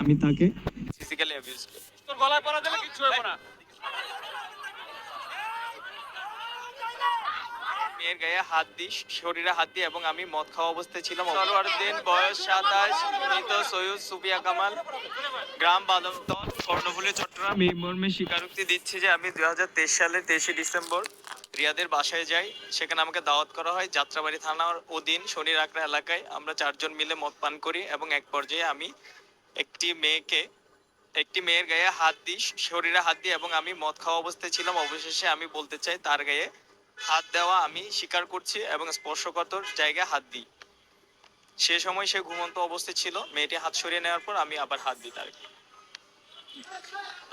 আমি তাকে physically abuse করি তোর গলায় পড়া দিলে কিচ্ছু হবে না। মেয়ের গায়ে হাত দিই শরীরে হাত দিই এবং আমি মদ খাওয়া অবস্থায় ছিলাম। সরওয়ারুদ্দিন বয়স সাতাশ মৃত সৈয়দ সুফিয়া কামাল। গ্রাম বাদমতল চট্টগ্রাম। এই মর্মে স্বীকারোক্তি দিচ্ছি যে আমি দুই হাজার তেইশ সালের তেইশে ডিসেম্বর রিয়াদের বাসায় যাই। সেখানে আমাকে দাওয়াত করা হয় যাত্রাবাড়ি থানার অধীন শনির রাকড়া এলাকায়। আমরা চারজন মিলে মদ পান করি এবং এক পর্যায়ে আমি একটি মেয়েকে, একটি মেয়ের গায়ে হাত দিই শরীরে হাত দিই এবং আমি মদ খাওয়া অবস্থায় ছিলাম, অবশেষে আমি বলতে চাই তার গায়ে হাত দেওয়া আমি স্বীকার করছি এবং স্পর্শকাতর জায়গায় হাত দিই। সে সময় সে ঘুমন্ত অবস্থায় ছিল, মেয়েটি হাত সরিয়ে নেওয়ার পর আমি আবার হাত দিই তার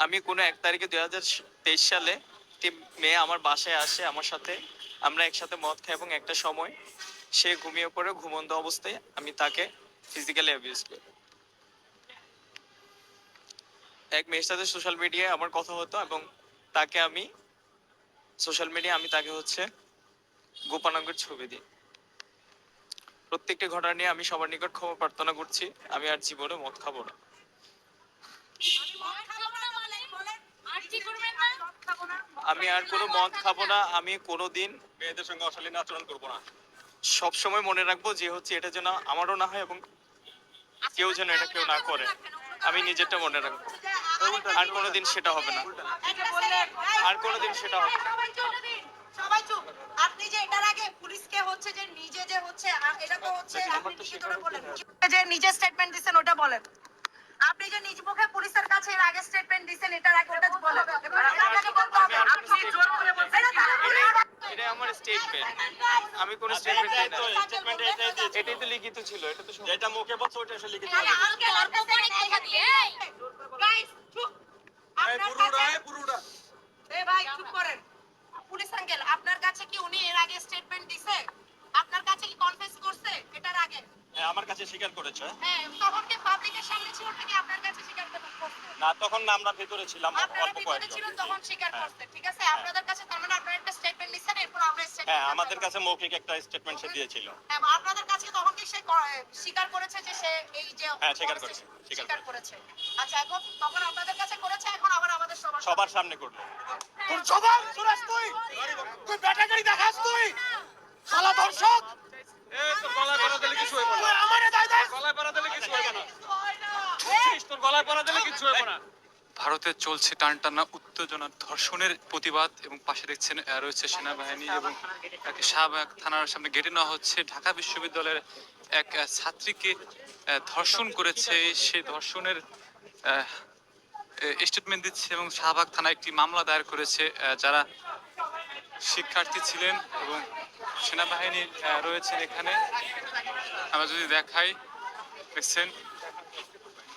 আমি কোনো এক তারিখে দুই হাজার তেইশ সালে একটি মেয়ে আমার বাসায় আসে, আমার সাথে আমরা একসাথে মদ খাই এবং একটা সময় সে ঘুমিয়ে পড়ে ঘুমন্ত অবস্থায় আমি তাকে ফিজিক্যালি অ্যাবিউজ করি। এক মেয়ের সাথে সোশ্যাল মিডিয়ায় আমার কথা হতো এবং তাকে আমি সোশ্যাল মিডিয়া আমি তাকে হচ্ছে গোপানাঙ্গের ছবি দিই। প্রত্যেকটি ঘটনা নিয়ে আমি সবার নিকট ক্ষমা প্রার্থনা করছি। আমি আর জীবনে মদ খাব না। আমি আর কোনো মদ খাব না। আমি কোনোদিন মেয়েদের সঙ্গে অশালীন আচরণ করব না। সব সময় মনে রাখব যে হচ্ছে এটা যেন আমারও না হয় এবং কেউ যেন এটা কেউ না করে। আমি নিজেরটা মনে রাখব। আর কোনোদিন সেটা হবে না। আর কোনোদিন সেটা হবে না। সবাই চুপ। আপনি যে এটার আগে পুলিশকে হচ্ছে যে নিজে যে হচ্ছে এটা তো হচ্ছে আপনি লিখিত বলেন? যে নিজে স্টেটমেন্ট দিছেন ওটা বলেন। আপনি যে নিজ মুখে পুলিশের কাছে এর আগে স্টেটমেন্ট দিছেন এটার আগে ওটা বলেন। আপনাকে বলতে হবে, আপনি জোর করে বলছেন। এটা আমার স্টেটমেন্ট আমি কোনো স্টেটমেন্ট দিই না। এটাই তো লিখিত ছিল এটা তো সব- যেটা মুখে বলছো ওটা এসে লিখে আরে, আজকে তর্ক করে দেখা দিয়ে, এই! Guys, চুপ। আপনার কাছে- পুরোটা এ ভাই চুপ করেন পুলিশ আঙ্কেল আপনার কাছে কি উনি এর আগে স্টেটমেন্ট দিছে আপনার কাছে কি কনফেস করছে এটার আগে হ্যাঁ আমার কাছে স্বীকার করেছে হ্যাঁ তখন কি পাবলিকের সামনে ছিল নাকি আপনার কাছে স্বীকার করতে না তখন না আমরা ভেতরে ছিলাম অল্প কয়েকজন। তখন স্বীকার হ্যাঁ। ঠিক আছে? আপনাদের কাছে তার মানে আপনারা একটা স্টেটমেন্ট নিছেন এরপর আমরা হ্যাঁ আমাদের কাছে মৌখিক একটা স্টেটমেন্ট সে দিয়েছিল। হ্যাঁ আপনাদের কাছে তখন কি সে স্বীকার করেছে যে সে এই যে হ্যাঁ, স্বীকার করেছে, স্বীকার করেছে। আচ্ছা এখন তখন আপনাদের কাছে করেছে এখন আবার আমাদের সবার সবার সামনে করল। তোর জবাব শুনাস তুই! তুই ব্যাটাগরি দেখাস তুই! শালা দর্শক! এই তোর গলায় পড়া দিলে কিছু হবে তুই আমারে দাই দাই গলায় পড়া দিলে কিছু হবে না বুঝছিস? তোর গলায় পড়া দিলে কিছু হবে না ভারতে চলছে টানটানা উত্তেজনা ধর্ষণের প্রতিবাদ এবং পাশে দেখছেন রয়েছে সেনাবাহিনী এবং এক শাহবাগ থানার সামনে গেটে নেওয়া হচ্ছে। ঢাকা বিশ্ববিদ্যালয়ের এক ছাত্রীকে ধর্ষণ করেছে। সেই ধর্ষণের স্টেটমেন্ট দিচ্ছে এবং শাহবাগ থানায় একটি মামলা দায়ের করেছে যারা শিক্ষার্থী ছিলেন এবং সেনাবাহিনী রয়েছেন এখানে। আমরা যদি দেখাই, দেখছেন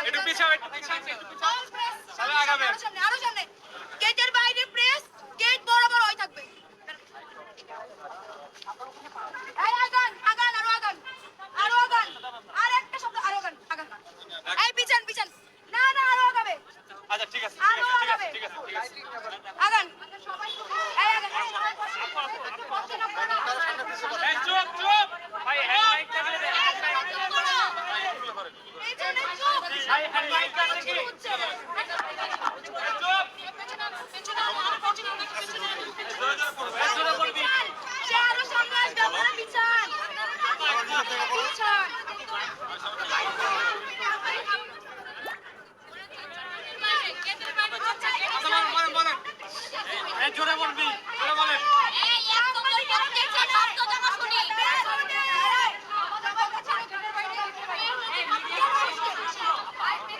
একটু পিছাও একটু পিছাও একটু পিছাও তাহলে আগাবেন। আরও সামনে গেটের বাইরে প্রেস গেট বরাবর ওই থাকবে এই আগান আগান আরও আগান আরও আগান আর একটা শব্দ আরও আগান আগান এই পিছন পিছন না না আরও আগাবে আচ্ছা ঠিক আছে আরও ঠিক আছে আগাবে ঠিক আছে ঠিক আছে আগান এই আগান এই সবাই বসে একটু বসে না এই চুপ চুপ ভাই হেডলাইট থাকলে দে পিছনে চুপ ভাই হেডলাইট থাকলে কি চুপ জোরে জোরে পড়ো এই জোরে পড়বি সে আরও সামনে আসবে আপনারা পিছন পিছন আচ্ছা বলেন বলেন বলেন এই জোরে পড়বি জোরে বলেন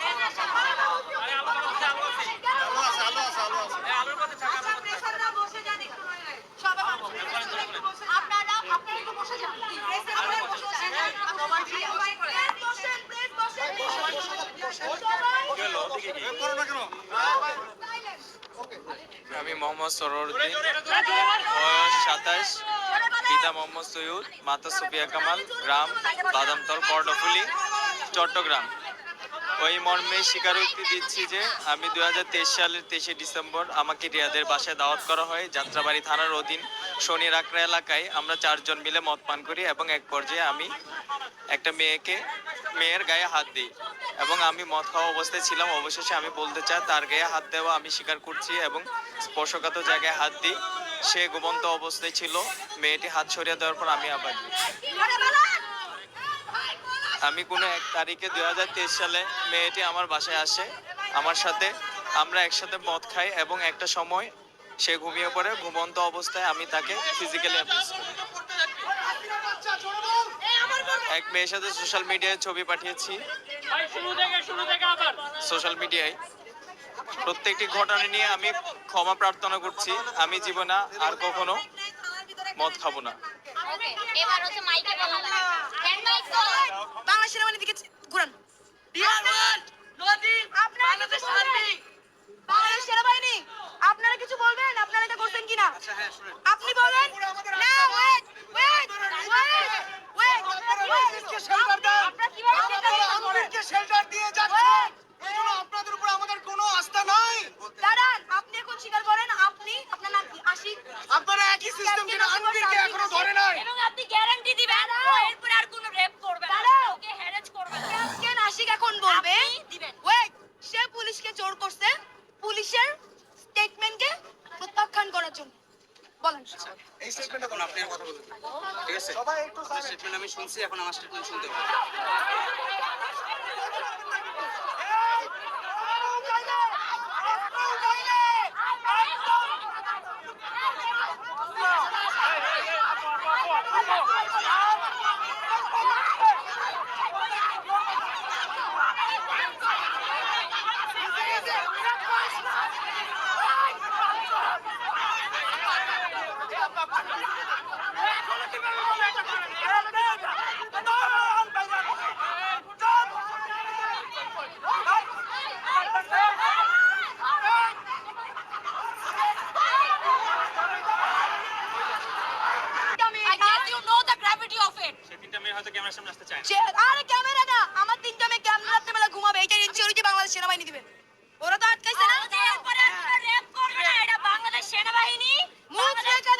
আরে আলো আছে আলো আছে আলো আছে আলো আছে আলো আছে এই আলোর কথা থাকা আচ্ছা, প্রেসাররা বসে যান একটু নইলে। সবাই আপনারা আপনারা একটু বসে যান প্রেসাররা বসে যান সবাই বসেন প্লিজ বসেন সবাই গেল ওদিকে কি করো না কেন সাইলেন্ট আমি মোহাম্মদ সরোরউদ্দিন বয়স সাতাশ পিতা মোহাম্মদ সৈয়দ মাতা সুফিয়া কামাল গ্রাম বাদামতল কর্ণফুলি চট্টগ্রাম। ওই মর্মে স্বীকারোক্তি দিচ্ছি যে আমি দুই হাজার তেইশ সালের তেইশে ডিসেম্বর আমাকে রিয়াদের বাসায় দাওয়াত করা হয় যাত্রাবাড়ি থানার অধীন শনির আকড়া এলাকায়। আমরা চারজন মিলে মদ পান করি এবং এক পর্যায়ে আমি একটা মেয়েকে মেয়ের গায়ে হাত দিই। এবং আমি মদ খাওয়া অবস্থায় ছিলাম। অবশেষে আমি বলতে চাই, তার গায়ে হাত দেওয়া আমি স্বীকার করছি এবং স্পর্শকাত জায়গায় হাত দিই। সে ঘুমন্ত অবস্থায় ছিল। মেয়েটি হাত সরিয়ে দেওয়ার পর আমি আবার আমি কোনো এক তারিখে হাজার তেইশ সালে মেয়েটি আমার বাসায় আসে। আমার সাথে আমরা একসাথে মদ খাই এবং একটা সময় সে ঘুমিয়ে পড়ে। ঘুমন্ত অবস্থায় আমি তাকে ফিজিক্যালি অ্যাবিউজ করি। এক মেয়ের সাথে সোশ্যাল মিডিয়ায় ছবি পাঠিয়েছি। সোশ্যাল মিডিয়ায় প্রত্যেকটি ঘটনা নিয়ে আমি ক্ষমা প্রার্থনা করছি। আমি জীবনে আর কখনো মদ খাব না। বলা দিকে ঘুরান। আপনারা কিছু বলবেন? আপনারা এটা করছেন কিনা? আপনি বলেন। দেন। আপনারা দিয়ে যাচ্ছেন। আপনাদের উপর আমাদের কোনো আস্থা নাই। দাঁড়ান আপনি এখন স্বীকার করেন আপনি আপনার নাম কি? আশিক? আপনারা একই সিস্টেম থেকে আনবিরকে এখনও ধরে নাই এবং আপনি গ্যারান্টি দিবেন ও এরপরে আর কোনো রেপ করবে না দাঁড়াও। ওকে হ্যারেজ করবে না কেন আশিক এখন বলবে আপনি দিবেন ওয়েট সে পুলিশকে জোর করছে পুলিশের স্টেটমেন্টকে প্রত্যাখ্যান করার জন্য বলেন এই স্টেটমেন্টটা এখন আপনি কথা বলুন। ঠিক আছে? সবাই একটু স্টেটমেন্ট আমি শুনছি এখন আমার স্টেটমেন্ট শুনতে হবে। আরে ক্যামেরা না আমার তিনটা মেয়ে ক্যামেরা রাত্রেবেলা ঘুমাবে এইটা ইনসিওরিটি বাংলাদেশ সেনাবাহিনী দিবে। ওরা তো আটকাইছে না? আমাদের এরপরে আর কোনো রেপ করবে না এটা বাংলাদেশ সেনাবাহিনী? মুখ রেখে